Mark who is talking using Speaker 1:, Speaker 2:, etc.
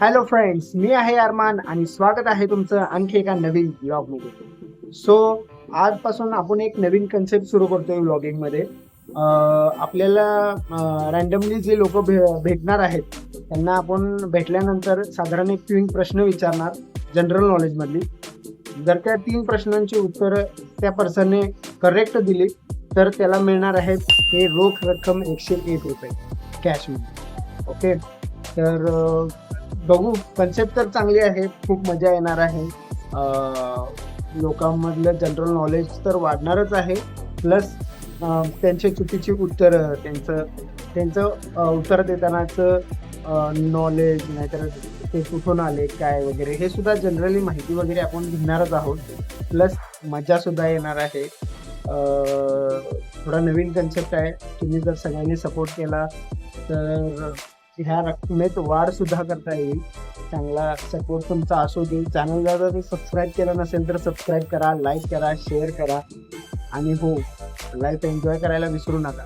Speaker 1: Hello friends मी आहे अरमान आणि स्वागत आहे तुमचं आणखी एका नवीन ब्लॉगमध्ये. सो आजपासून आपण एक नवीन कन्सेप्ट सुरू करतोय व्लॉगिंगमध्ये. आपल्याला रँडमली जे लोक भे भेटणार आहेत त्यांना आपण भेटल्यानंतर साधारण एक तीन प्रश्न विचारणार जनरल नॉलेजमधली जर त्या तीन प्रश्नांची उत्तरं त्या पर्सनने करेक्ट दिली तर त्याला मिळणार आहेत हे रोख रक्कम एकशे एक रुपये कॅशमध्ये ओके. तर बघू. कन्सेप्ट तर चांगली आहे. खूप मजा येणार आहे. लोकांमधलं जनरल नॉलेज तर वाढणारच आहे. प्लस त्यांची चुकीची उत्तरं त्यांचं त्यांचं उत्तर देतानाचं नॉलेज नाहीतर ते कुठून आले काय वगैरे हे सुद्धा जनरली माहिती वगैरे आपण घेणारच आहोत. प्लस मजासुद्धा येणार आहे. थोडा नवीन कन्सेप्ट आहे. तुम्ही जर सगळ्यांनी सपोर्ट केला तर ह्या रकमेत वाढ सुद्धा करता येईल. चांगला सपोर्ट तुमचा असू दे. चॅनलला जर सबस्क्राईब केलं नसेल तर सबस्क्राईब करा लाईक करा शेअर करा. आणि हो लाईफ एन्जॉय करायला विसरू नका.